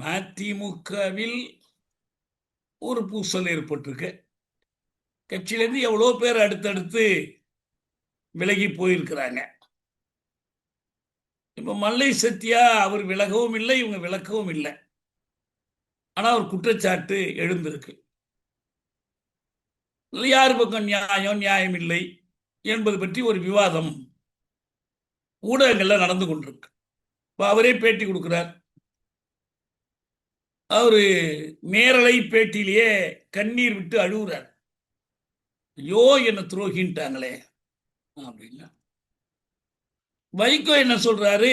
மதிமுகவில் ஒரு பூசல் ஏற்பட்டிருக்கு. கட்சியிலேருந்து எவ்வளோ பேர் அடுத்தடுத்து விலகி போயிருக்கிறாங்க. இப்போ மல்லை சத்யா அவர் விலகவும் இல்லை இவங்க விளக்கவும் இல்லை. ஆனால் ஒரு குற்றச்சாட்டு எழுந்திருக்கு. யார் பக்கம் நியாயம்? நியாயம் இல்லை என்பது பற்றி ஒரு விவாதம் ஊடகங்களில் நடந்து கொண்டிருக்கு. இப்போ அவரே பேட்டி கொடுக்குறார். அவரு நேரலை பேட்டியிலேயே கண்ணீர் விட்டு அழுகுறார். ஐயோ என்ன துரோகின்ட்டாங்களே அப்படின்னா. வைகோ என்ன சொல்றாரு?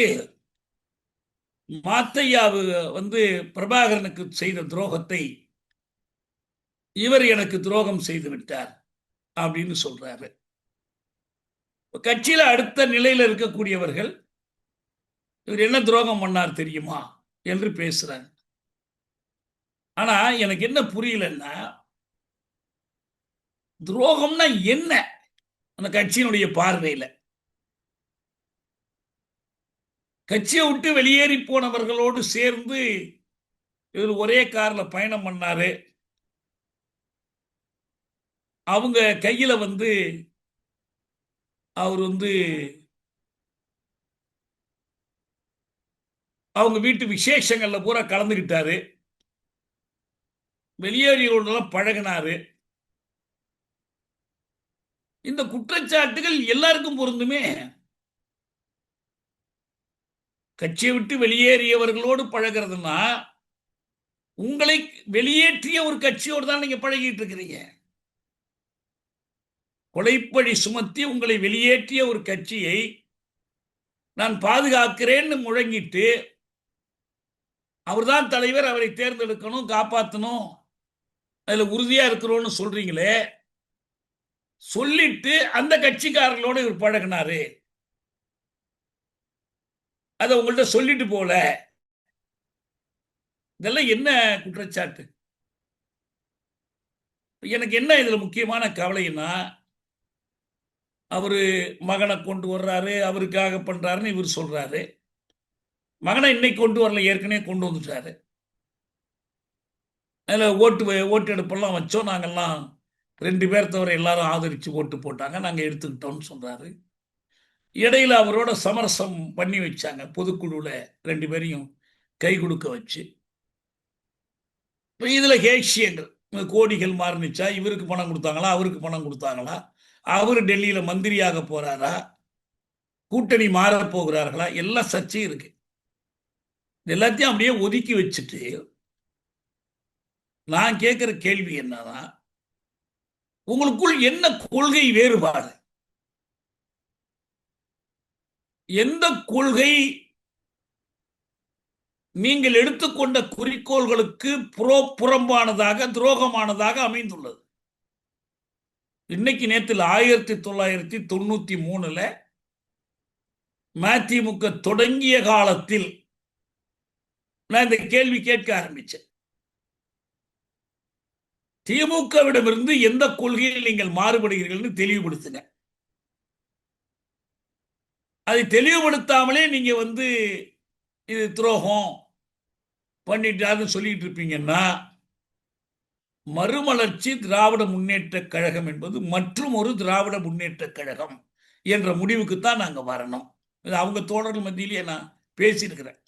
மாத்தையாவு வந்து பிரபாகரனுக்கு செய்த துரோகத்தை இவர் எனக்கு துரோகம் செய்து விட்டார் அப்படின்னு சொல்றாரு. கட்சியில அடுத்த நிலையில இருக்கக்கூடியவர்கள் இவர் என்ன துரோகம் பண்ணார் தெரியுமா? என்று பேசுறாங்க ஆனா எனக்கு என்ன புரியலன்னா துரோகம்னா என்ன? அந்த கட்சியினுடைய பார்வையில. கட்சியை விட்டு வெளியேறி போனவர்களோடு சேர்ந்து இவர் ஒரே கார்ல பயணம் பண்ணாரு. அவங்க கையில வந்து அவர் வந்து அவங்க வீட்டு விசேஷங்கள்ல பூரா கலந்துக்கிட்டாரு வெளியேறியோடலாம் பழகினாரு. இந்த குற்றச்சாட்டுகள் எல்லாருக்கும் பொருந்துமே. கட்சியை விட்டு வெளியேறியவர்களோடு பழகிறதுனா உங்களை வெளியேற்றிய ஒரு கட்சியோடு தான் நீங்க பழகிட்டு இருக்கிறீங்க. கொலைப்பழி சுமத்தி உங்களை வெளியேற்றிய ஒரு கட்சியை நான் பாதுகாக்கிறேன்னு முழங்கிட்டு அவர்தான் தலைவர் அவரை தேர்ந்தெடுக்கணும் காப்பாற்றணும் அதுல உறுதியா இருக்கிறோன்னு சொல்றீங்களே சொல்லிட்டு அந்த கட்சிக்காரர்களோட இவர் பழகினாரு. அதை உங்கள்ட்ட சொல்லிட்டு போல. இதெல்லாம் என்ன குற்றச்சாட்டு? எனக்கு என்ன இதுல முக்கியமான கவலைன்னா அவரு மகனை கொண்டு வர்றாரு அவருக்காக பண்றாருன்னு இவர் சொல்றாரு. மகனை இன்னைக்கு கொண்டு வரல ஏற்கனவே கொண்டு வந்துட்டாரு. அதில் ஓட்டு ஓட்டு எடுப்பெல்லாம் வச்சோம். நாங்கள்லாம் ரெண்டு பேர் தவிர எல்லாரும் ஆதரித்து ஓட்டு போட்டாங்க. நாங்கள் எடுத்துக்கிட்டோம்னு சொல்கிறாரு இடையில அவரோட சமரசம் பண்ணி வச்சாங்க. பொதுக்குழுவில் ரெண்டு பேரையும் கை கொடுக்க வச்சு. இப்போ இதில் ஹேஷியங்கள். கோடிகள் மாறுனுச்சா? இவருக்கு பணம் கொடுத்தாங்களா? அவருக்கு பணம் கொடுத்தாங்களா? அவர் டெல்லியில் மந்திரியாக போகிறாரா கூட்டணி மாறப் போகிறார்களா? எல்லாம் சர்ச்சையும் இருக்குது எல்லாத்தையும் அப்படியே ஒதுக்கி வச்சுட்டு நான் கேட்குற கேள்வி என்னன்னா உங்களுக்குள் என்ன கொள்கை வேறுபாடு? எந்த கொள்கை நீங்கள் எடுத்துக்கொண்ட குறிக்கோள்களுக்கு புறோ புறம்பானதாக துரோகமானதாக அமைந்துள்ளது. இன்னைக்கு நேத்தில் ஆயிரத்தி தொள்ளாயிரத்தி தொண்ணூத்தி மூணுல மதிமுக தொடங்கிய காலத்தில் நான் இந்த கேள்வி கேட்க ஆரம்பிச்சேன். திமுகவிடமிருந்து எந்த கொள்கையில் நீங்கள் மாறுபடுகிறீர்கள் தெளிவுபடுத்துங்க. அதை தெளிவுபடுத்தாமலே நீங்க வந்து இது துரோகம் பண்ணிட்டாருன்னு சொல்லிட்டு இருப்பீங்கன்னா மறுமலர்ச்சி திராவிட முன்னேற்ற கழகம் என்பது மற்றும் ஒரு திராவிட முன்னேற்ற கழகம் என்ற முடிவுக்கு தான் நாங்கள் வரணும். இது அவங்க தோழர்கள் மத்தியிலேயே நான் பேசியிருக்கிறேன்.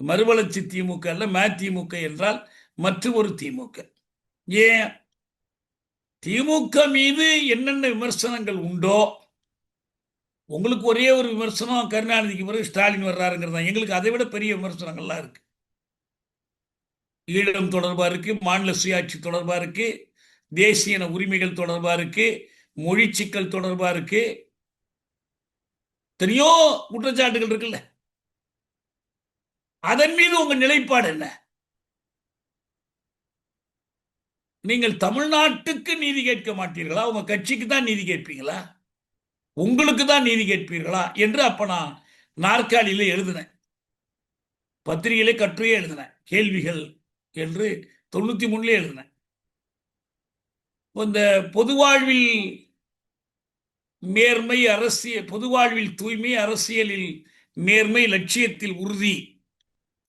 மறுமலர்ச்சி திமுக அல்ல மதிமுக என்றால் மற்றும் ஒரு திமுக ஏன்? திமுக மீது என்னென்ன விமர்சனங்கள் உண்டோ உங்களுக்கு ஒரே ஒரு விமர்சனம் கருணாநிதிக்கு பிறகு ஸ்டாலின் வர்றாருங்கிறது எங்களுக்கு அதை விட பெரிய விமர்சனங்கள்லாம் இருக்கு. ஈழம் தொடர்பாக இருக்கு மாநில சுயாட்சி தொடர்பாக இருக்கு தேசிய உரிமைகள் தொடர்பாக இருக்கு மொழி சிக்கல் தொடர்பாக இருக்கு. எத்தனையோ குற்றச்சாட்டுகள் இருக்குல்ல. அதன் மீது உங்க நிலைப்பாடு என்ன? நீங்கள் தமிழ்நாட்டுக்கு நீதி கேட்க மாட்டீர்களா? உங்க கட்சிக்கு தான் நீதி கேட்பீங்களா? உங்களுக்கு தான் நீதி கேட்பீர்களா? என்று அப்ப நான் நாற்காலியில எழுதினேன். பத்திரிகையிலே கட்டுரையே எழுதினேன். கேள்விகள் என்று தொண்ணூத்தி மூணுல எழுதினேன் இந்த பொது வாழ்வில் நேர்மை அரசியல் பொது வாழ்வில் தூய்மை அரசியலில் நேர்மை லட்சியத்தில் உறுதி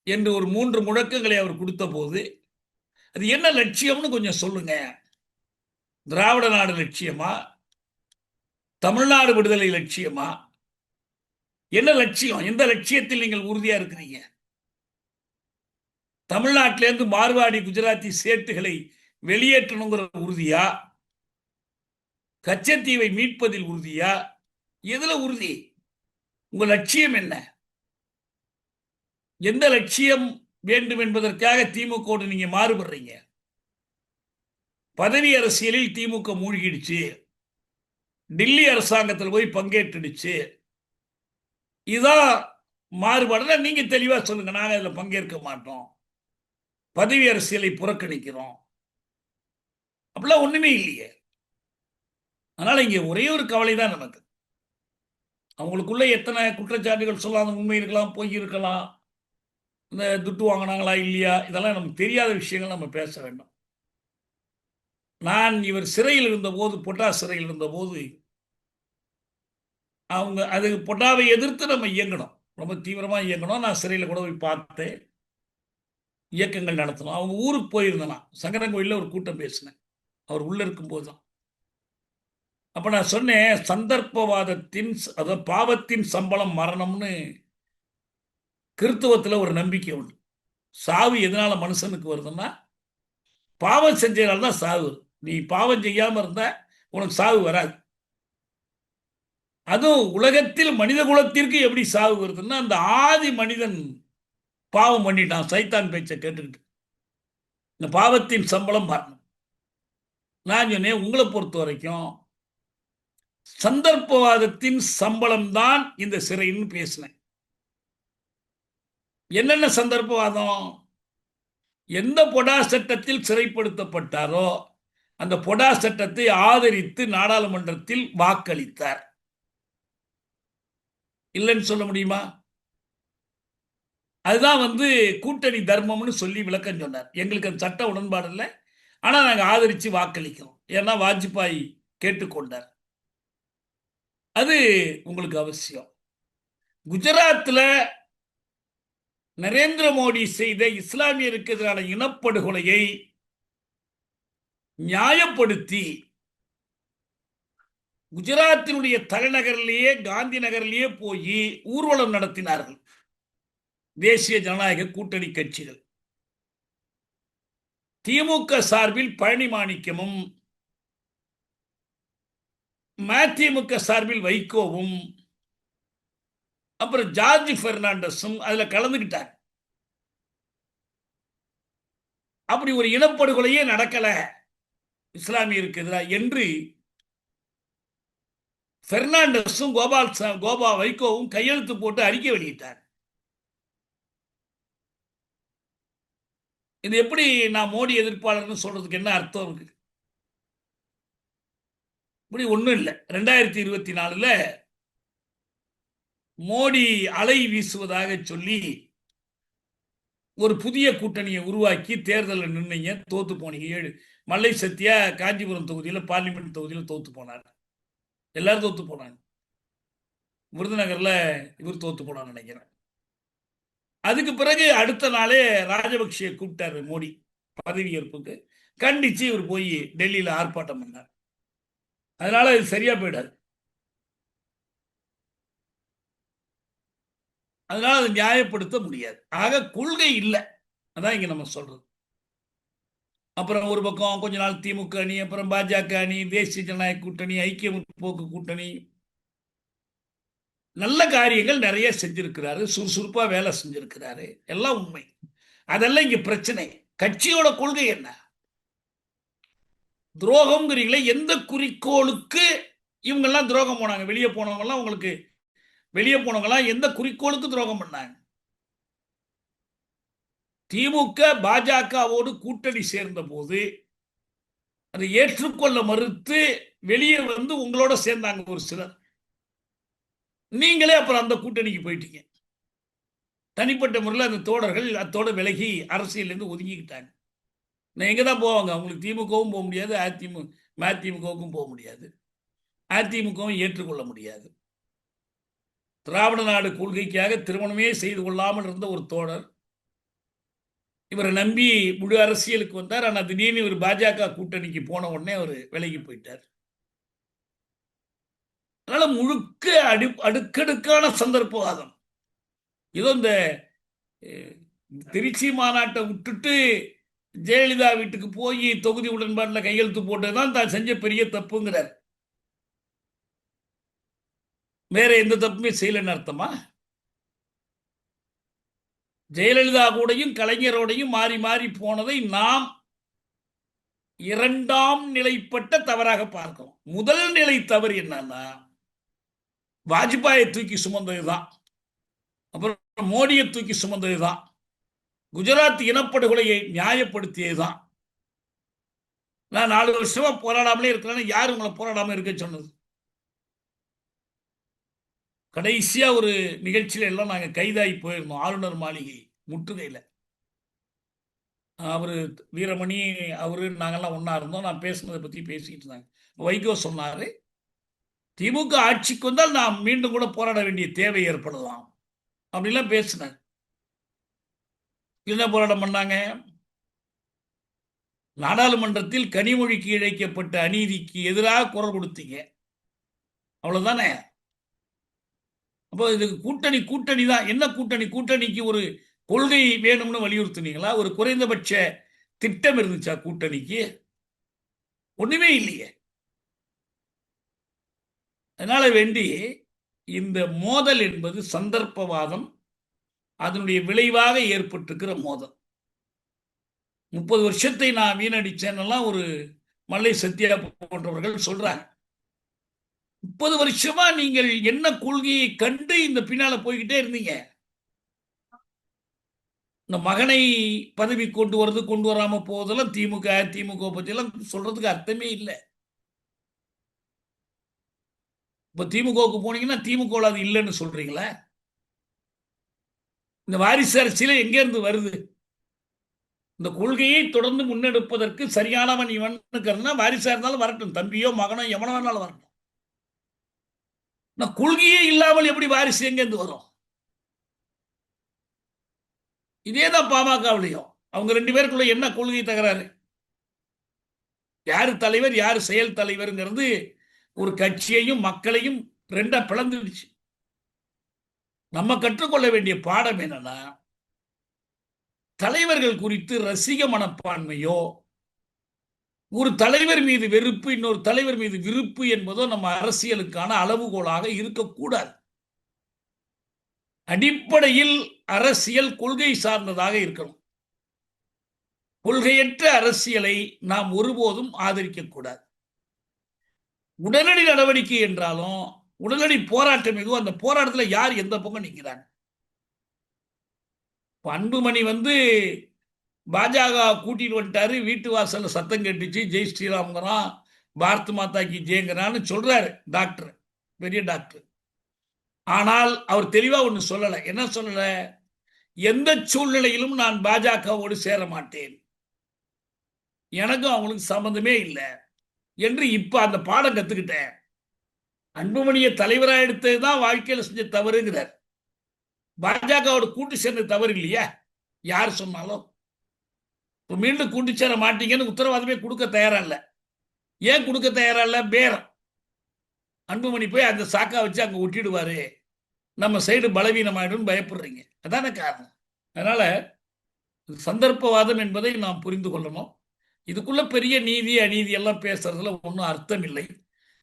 என்று ஒரு மூன்று முழக்கங்களை அவர் கொடுத்த போது அது என்ன லட்சியம்னு கொஞ்சம் சொல்லுங்க. திராவிட நாடு லட்சியமா? தமிழ்நாடு விடுதலை லட்சியமா? என்ன லட்சியம்? எந்த லட்சியத்தில் நீங்கள் உறுதியா இருக்கிறீங்க? தமிழ்நாட்டிலேருந்து மார்வாடி குஜராத்தி சேட்டுகளை வெளியேற்றணுங்கிற உறுதியா? கச்சத்தீவை மீட்பதில் உறுதியா? எதுல உறுதி? உங்க லட்சியம் என்ன? எந்த லட்சியம் வேண்டும் என்பதற்காக திமுக நீங்க மாறுபடுறீங்க. பதவி அரசியலில் திமுக மூழ்கிடுச்சு. டில்லி அரசாங்கத்தில் போய் பங்கேற்றுடுச்சு. இதான் மாறுபாடுனா நீங்க தெளிவா சொல்லுங்க. நாங்க அதுல பங்கேற்க மாட்டோம். பதவி அரசியலை புறக்கணிக்கிறோம். அப்படிலாம் ஒண்ணுமே இல்லையே. அதனால இங்க ஒரே ஒரு கவலை தான் நமக்கு. அவங்களுக்குள்ள எத்தனை குற்றச்சாட்டுகள் சொல்லாத உண்மை இருக்கலாம் பொய் இருக்கலாம் இந்த துட்டு வாங்கினாங்களா இல்லையா? இதெல்லாம் நமக்கு தெரியாத விஷயங்கள் நம்ம பேச வேண்டாம். நான் இவர் சிறையில் இருந்தபோது பொட்டா சிறையில் இருந்தபோது அவங்க அது பொட்டாவை எதிர்த்து நம்ம இயங்கணும். ரொம்ப தீவிரமாக இயங்கணும். நான் சிறையில் கூட போய் பார்த்தேன். இயக்கங்கள் நடத்தணும். அவங்க ஊருக்கு போயிருந்தேன் நான். சங்கரங்கோயிலில் ஒரு கூட்டம் பேசினேன். அவர் உள்ளே இருக்கும்போது தான். அப்போ நான் சொன்னேன் சந்தர்ப்பவாதத்தின் அதாவது பாவத்தின் சம்பளம் மரணம்னு கிறித்துவத்தில் ஒரு நம்பிக்கை உண்டு. சாவு எதனால மனுஷனுக்கு வருதுன்னா பாவம் செஞ்சதுனால தான் சாவு. வரும் நீ பாவம் செய்யாம இருந்தா உனக்கு சாவு வராது. அதுவும் உலகத்தில் மனித குலத்திற்கு எப்படி சாவு வருதுன்னா அந்த ஆதி மனிதன் பாவம் பண்ணிட்டான். சைத்தான் பேச்சை கேட்டுக்கிட்டு. இந்த பாவத்தின் சம்பளம் மரணம் நான் சொன்னேன் உங்களை பொறுத்த வரைக்கும் சந்தர்ப்பவாதத்தின் சம்பளம் தான் இந்த சிறைன்னு பேசினேன். என்னென்ன சந்தர்ப்பவாதம்? எந்த பொடா சட்டத்தில் சிறைப்படுத்தப்பட்டாரோ அந்த பொடா சட்டத்தை ஆதரித்து நாடாளுமன்றத்தில் வாக்களித்தார். இல்லைன்னு சொல்ல முடியுமா? அதுதான் வந்து கூட்டணி தர்மம்னு சொல்லி விளக்கம் சொன்னார். எங்களுக்கு அந்த சட்ட உடன்பாடு இல்லை. ஆனால் நாங்கள் ஆதரித்து வாக்களிக்கிறோம். ஏன்னா வாஜ்பாய் கேட்டுக்கொண்டார் அது உங்களுக்கு அவசியம். குஜராத்தில் நரேந்திர மோடி செய்த இஸ்லாமியருக்கு எதிரான இனப்படுகொலையை நியாயப்படுத்தி குஜராத்தினுடைய தலைநகரிலேயே காந்தி நகரிலேயே போய் ஊர்வலம் நடத்தினார்கள். தேசிய ஜனநாயக கூட்டணி கட்சிகள். திமுக சார்பில் பழனி மாணிக்கமும் மதிமுக சார்பில் வைகோவும் அப்புறம் ஜார்ஜ் பெர்னாண்டஸும் அதில் கலந்துக்கிட்டார் அப்படி ஒரு இனப்படுகொலையே நடக்கலை. இஸ்லாமியருக்கு எதிராக என்று பெர்னாண்டஸும் கோபால் கோபா வைகோவும் கையெழுத்து போட்டு அறிக்கை வெளியிட்டார். இது எப்படி நான் மோடி எதிர்ப்பாளர்னு சொல்றதுக்கு என்ன அர்த்தம் இருக்கு? இப்படி ஒன்றும் இல்லை. ரெண்டாயிரத்தி இருபத்தி நாலுல மோடி அலை வீசுவதாக சொல்லி ஒரு புதிய கூட்டணியை உருவாக்கி தேர்தலில் நின்னீங்க தோத்து போனீங்க. ஏழு மல்லை சத்யா காஞ்சிபுரம் தொகுதியில் பார்லிமெண்ட் தொகுதியில் தோத்து போனார். எல்லாரும் தோத்து போனாங்க. விருதுநகரில் இவர் தோத்து போனான்னு நினைக்கிறேன். அதுக்கு பிறகு அடுத்த நாளே ராஜபக்சே கூப்பிட்டாரு மோடி பதவி ஏற்புக்கு. கண்டிச்சு இவர் போய் டெல்லியில் ஆர்ப்பாட்டம் பண்ணார். அதனால இது சரியா போயிடாது. அதனால அதை நியாயப்படுத்த முடியாது. ஆக கொள்கை இல்லை. அதான் இங்க நம்ம சொல்றது. அப்புறம் ஒரு பக்கம் கொஞ்ச நாள் திமுக அணி அப்புறம் பாஜக அணி தேசிய ஜனநாயக கூட்டணி ஐக்கிய முற்போக்கு கூட்டணி. நல்ல காரியங்கள் நிறைய செஞ்சிருக்கிறாரு. சுறுசுறுப்பா வேலை செஞ்சிருக்கிறாரு. எல்லாம் உண்மை. அதெல்லாம் இங்க பிரச்சனை. கட்சியோட கொள்கை என்ன? துரோகம்ங்கிறீங்களே எந்த குறிக்கோளுக்கு இவங்கெல்லாம் துரோகம் போனாங்க? வெளியே போனவங்கெல்லாம் உங்களுக்கு வெளியே போனவங்களாம் எந்த குறிக்கோளுக்கு துரோகம் பண்ணாங்க? திமுக பாஜகவோடு கூட்டணி சேர்ந்த போது அதை ஏற்றுக்கொள்ள மறுத்து வெளியே வந்து உங்களோட சேர்ந்தாங்க ஒரு சிலர். நீங்களே அப்புறம் அந்த கூட்டணிக்கு போயிட்டீங்க. தனிப்பட்ட முறையில் அந்த தோழர்கள் அத்தோட விலகி அரசியலேருந்து ஒதுங்கிக்கிட்டாங்க. நான் எங்கே தான் போவாங்க? அவங்களுக்கு திமுகவும் போக முடியாது அதிமுக மதிமுகவுக்கும் போக முடியாது. அதிமுகவும் ஏற்றுக்கொள்ள முடியாது. திராவிட நாடு கொள்கைக்காக திருமணமே செய்து கொள்ளாமல் இருந்த ஒரு தோழர். இவரை நம்பி முழு அரசியலுக்கு வந்தார். ஆனால் திடீர்னு இவர் பாஜக கூட்டணிக்கு போன உடனே அவர் விலகி போயிட்டார். அதனால முழுக்க அடு அடுக்கடுக்கான சந்தர்ப்பவாதம். இதோ இந்த திருச்சி மாநாட்டை விட்டுட்டு ஜெயலலிதா வீட்டுக்கு போய் தொகுதி உடன்பாட்டில் கையெழுத்து போட்டதுதான் தான் செஞ்ச பெரிய தப்புங்கிறார். வேற எந்த தப்புமே செய்யலைன்னு அர்த்தமா? ஜெயலலிதா கூடையும் கலைஞரோடையும் மாறி மாறி போனதை நாம் இரண்டாம் நிலைப்பட்ட தவறாக பார்க்கிறோம். முதல் நிலை தவறு என்னன்னா வாஜ்பாயை தூக்கி சுமந்ததுதான். அப்புறம் மோடியை தூக்கி சுமந்ததுதான். குஜராத் இனப்படுகொலையை நியாயப்படுத்தியதுதான். நான் நாலு வருஷமா போராடாமலே இருக்கிறேன்னு யார் உங்களை போராடாமல் இருக்க சொன்னது? கடைசியாக ஒரு நிகழ்ச்சியில எல்லாம் நாங்கள் கைதாகி போயிருந்தோம். ஆளுநர் மாளிகை முற்றுகையில். அவர் வீரமணி அவரு நாங்கெல்லாம் ஒன்றா இருந்தோம். நான் பேசுனதை பற்றி பேசிக்கிட்டு இருந்தாங்க. வைகோ சொன்னார் திமுக ஆட்சிக்கு வந்தால் நாம் மீண்டும் கூட போராட வேண்டிய தேவை ஏற்படலாம். அப்படிலாம் பேசினார். என்ன போராட்டம் பண்ணாங்க? நாடாளுமன்றத்தில் கனிமொழிக்கு இழைக்கப்பட்ட அநீதிக்கு எதிராக குரல் கொடுத்தீங்க. அவ்வளோதானே அப்போ இதுக்கு கூட்டணி கூட்டணி தான் என்ன கூட்டணி? கூட்டணிக்கு ஒரு கொள்கை வேணும்னு வலியுறுத்துனீங்களா? ஒரு குறைந்தபட்ச திட்டம் இருந்துச்சா கூட்டணிக்கு? ஒண்ணுமே இல்லையே. அதனால வேண்டி இந்த மோதல் என்பது சந்தர்ப்பவாதம் அதனுடைய விளைவாக ஏற்பட்டிருக்கிற மோதல். முப்பது வருஷத்தை நான் வீணடிச்சேன்னெல்லாம் ஒரு மல்லை சத்யா போன்றவர்கள் சொல்றாங்க. முப்பது வருஷமா நீங்கள் என்ன கொள்கையை கண்டு இந்த பின்னால போய்கிட்டே இருந்தீங்க? இந்த மகனை பதவி கொண்டு வர்றது கொண்டு வராம போவதெல்லாம் திமுக திமுக பற்றியெல்லாம் சொல்றதுக்கு அர்த்தமே இல்லை. இப்ப திமுகவுக்கு போனீங்கன்னா திமுக அது இல்லைன்னு சொல்றீங்களா? இந்த வாரிசு அரசியல எங்க இருந்து வருது? இந்த கொள்கையை தொடர்ந்து முன்னெடுப்பதற்கு சரியானவன் இவன் வாரிசா இருந்தாலும் வரட்டும். தம்பியோ மகனோ எவனோ வேணாலும் வரட்டும். நான் கொள்கையே இல்லாமல் எப்படி வாரிசு எங்கேருந்து வரும்? வரும் இதேதான் பாமகவிலையும் அவங்க ரெண்டு பேருக்குள்ள என்ன கொள்கை தகராறு? யாரு தலைவர் யாரு செயல் தலைவருங்கிறது ஒரு கட்சியையும் மக்களையும் ரெண்டா பிளந்துடுச்சு. நம்ம கற்றுக்கொள்ள வேண்டிய பாடம் என்னன்னா தலைவர்கள் குறித்து ரசிக மனப்பான்மையோ ஒரு தலைவர் மீது வெறுப்பு இன்னொரு தலைவர் மீது விருப்பு என்பதோ நம்ம அரசியலுக்கான அளவுகோலாக இருக்கக்கூடாது. அடிப்படையில் அரசியல் கொள்கை சார்ந்ததாக இருக்கணும். கொள்கையற்ற அரசியலை நாம் ஒருபோதும் ஆதரிக்கக்கூடாது. உடனடி நடவடிக்கை என்றாலும் உடனடி போராட்டம் எதுவும் அந்த போராட்டத்தில் யார் எந்த பக்கம் நிற்கிறாங்க பண்புமணி அன்புமணி வந்து பாஜக கூட்டிட்டு வந்துட்டாரு வீட்டு வாசல்ல சத்தம் கட்டுச்சு ஜெய் ஸ்ரீராம்ங்கிறான் பாரத் மாதா கி ஜெயங்கிறான்னு சொல்றாரு டாக்டர் பெரிய டாக்டர். ஆனால் அவர் தெளிவா ஒன்று சொல்லலை. என்ன சொல்லல? எந்த சூழ்நிலையிலும் நான் பாஜகவோடு சேர மாட்டேன். எனக்கும் அவங்களுக்கு சம்பந்தமே இல்லை என்று இப்போ அந்த பாடம் கத்துக்கிட்டேன். அன்புமணியை தலைவராக எடுத்தது தான் வாழ்க்கையில் செஞ்ச தவறுங்கிறார். பாஜகவோட கூட்டு சேர்ந்த தவறு இல்லையா? யார் சொன்னாலும். மீண்டும் கூட்டு சேர மாட்டீங்கன்னு உத்தரவாதமே கொடுக்க தயாரா இல்லை ஏன் கொடுக்க தயாரா இல்லை பேரம். அன்புமணி போய் அந்த சாக்கா வச்சு அங்கே ஒட்டிடுவாரு. நம்ம சைடு பலவீனமாயிடும் பயப்படுறீங்க. அதான காரணம். அதனால சந்தர்ப்பவாதம் என்பதை நாம் புரிந்து கொள்ளணும். இதுக்குள்ள பெரிய நீதி அநீதி எல்லாம் பேசுறதுல ஒன்றும் அர்த்தம் இல்லை.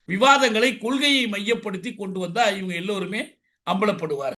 விவாதங்களை கொள்கையை மையப்படுத்தி கொண்டு வந்தால் இவங்க எல்லோருமே அம்பலப்படுவார்கள்.